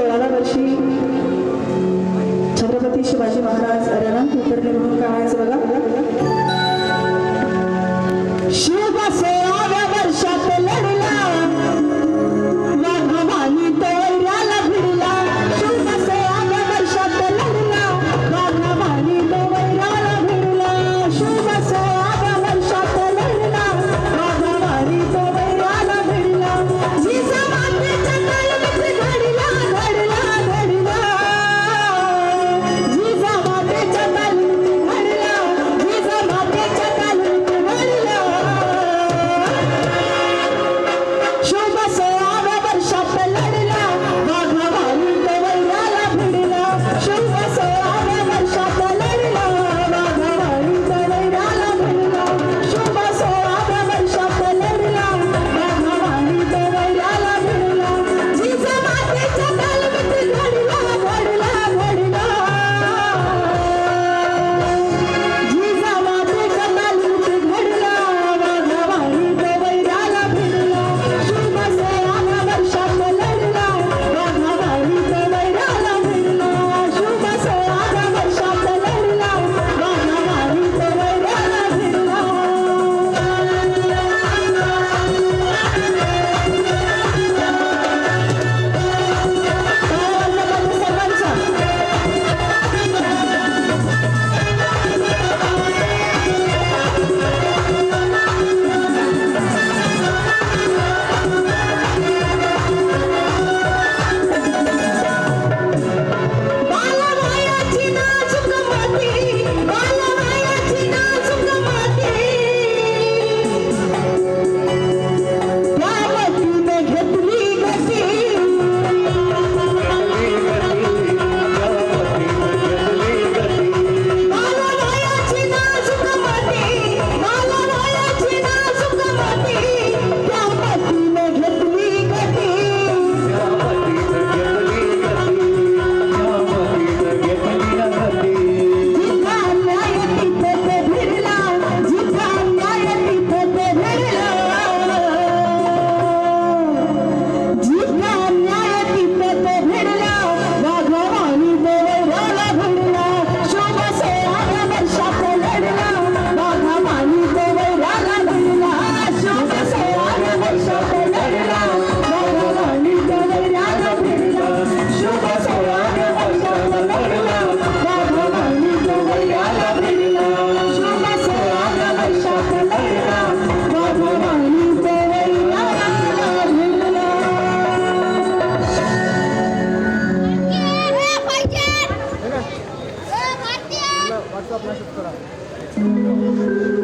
सोळाव्या वर्षी छत्रपती शिवाजी महाराज पाहिजे ए भारतीय